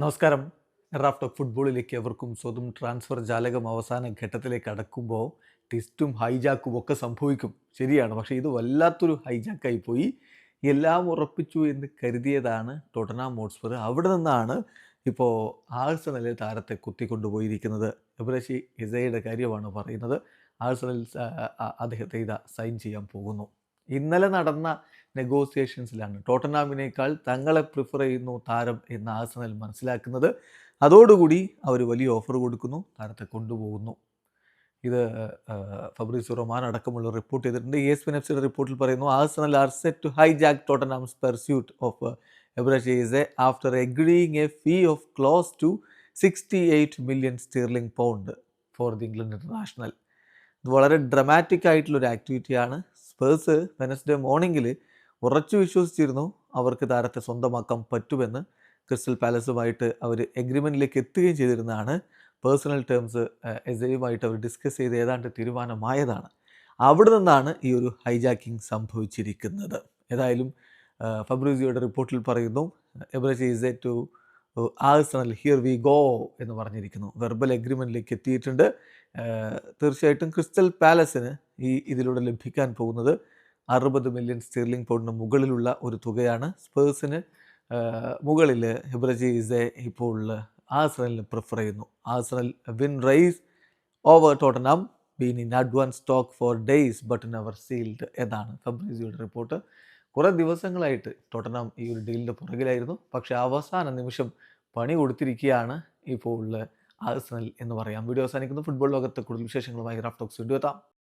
നമസ്കാരം. Raf talk ഫുട്ബോളിലേക്ക് എവർക്കും സ്വന്തം ട്രാൻസ്ഫർ ജാലകം അവസാന ഘട്ടത്തിലേക്ക് അടക്കുമ്പോൾ ടെസ്റ്റും ഹൈജാക്കും ഒക്കെ സംഭവിക്കും. ശരിയാണ്. പക്ഷേ ഇത് വല്ലാത്തൊരു ഹൈജാക്കായി പോയി. എല്ലാം ഉറപ്പിച്ചു എന്ന് കരുതിയതാണ് ടൊട്ടനാം മോട്സ്ഫർ അവിടെ നിന്നാണ് ഇപ്പോൾ ആഴ്സണലിൽ താരത്തെ കുത്തിക്കൊണ്ടുപോയിരിക്കുന്നത്. എബ്രഷി ഇസയുടെ കാര്യമാണ് പറയുന്നത്. ആഴ്സണൽ അദ്ദേഹത്തെ ഇതാ സൈൻ ചെയ്യാൻ പോകുന്നു. ഇന്നലെ നടന്ന നെഗോസിയേഷൻസിലാണ് ടോട്ടനാമിനേക്കാൾ തങ്ങളെ പ്രിഫർ ചെയ്യുന്നു താരം എന്ന് ആസനൽ മനസ്സിലാക്കുന്നത്. അതോടുകൂടി അവർ വലിയ ഓഫർ കൊടുക്കുന്നു താരത്തെ കൊണ്ടുപോകുന്നു. ഇത് ഫബ്രീസ് റൊമാൻ അടക്കമുള്ള റിപ്പോർട്ട് ചെയ്തിട്ടുണ്ട്. എസ് പിൻ എഫ് സിയുടെ റിപ്പോർട്ടിൽ പറയുന്നു Arsenal are set to hijack Tottenham's pursuit of Eberechi Eze after agreeing a fee of close to sixty eight million sterling pound for the England international ഇത് വളരെ ഡ്രമാറ്റിക് ആയിട്ടുള്ളൊരു ആക്ടിവിറ്റിയാണ് സ്പേഴ്സ് വെനസ്ഡേ മോർണിംഗിൽ ഉറച്ചു വിശ്വസിച്ചിരുന്നു അവർക്ക് താരത്തെ സ്വന്തമാക്കാൻ പറ്റുമെന്ന് ക്രിസ്റ്റൽ പാലസുമായിട്ട് അവർ എഗ്രിമെന്റിലേക്ക് എത്തുകയും ചെയ്തിരുന്നതാണ്. പേഴ്സണൽ ടേംസ് എസയുമായിട്ട് അവർ ഡിസ്കസ് ചെയ്ത് ഏതാണ്ട് തീരുമാനമായതാണ്. അവിടെ നിന്നാണ് ഈ ഒരു ഹൈജാക്കിംഗ് സംഭവിച്ചിരിക്കുന്നത്. ഏതായാലും ഫബ്രൂസിയോയുടെ റിപ്പോർട്ടിൽ പറയുന്നു Eberechi is a to Arsenal here we go എന്ന് പറഞ്ഞിരിക്കുന്നു. വെർബൽ എഗ്രിമെന്റിലേക്ക് എത്തിയിട്ടുണ്ട്. തീർച്ചയായിട്ടും ക്രിസ്റ്റൽ പാലസിന് ഈ ഇതിലൂടെ ലഭിക്കാൻ പോകുന്നത് അറുപത് മില്യൺ സ്റ്റീർലിംഗ് പൗണ്ടിന് മുകളിലുള്ള ഒരു തുകയാണ്. സ്പേഴ്സിന് മുകളിൽ ഹിബ്രജീസെ ഇപ്പോൾ ആഴ്സണലിന് പ്രിഫർ ചെയ്യുന്നു. Arsenal win race over Tottenham been in advance stock for days but never sealed എന്നാണ് ഫബ്രീസിയുടെ റിപ്പോർട്ട് കുറേ ദിവസങ്ങളായിട്ട് ടോട്ടനാം ഈ ഒരു ഡീലിന്റെ പുറകിലായിരുന്നു. പക്ഷേ അവസാന നിമിഷം പണി കൊടുത്തിരിക്കുകയാണ് ഇപ്പോൾ ഉള്ള ആഴ്സണൽ എന്ന് പറയാം. വീഡിയോ അവസാനിക്കുന്നു. ഫുട്ബോൾ ലോകത്തെ കൂടുതൽ വിശേഷങ്ങളുമായി റാഫ് ടോക്സ് വീഡിയോ എത്താം.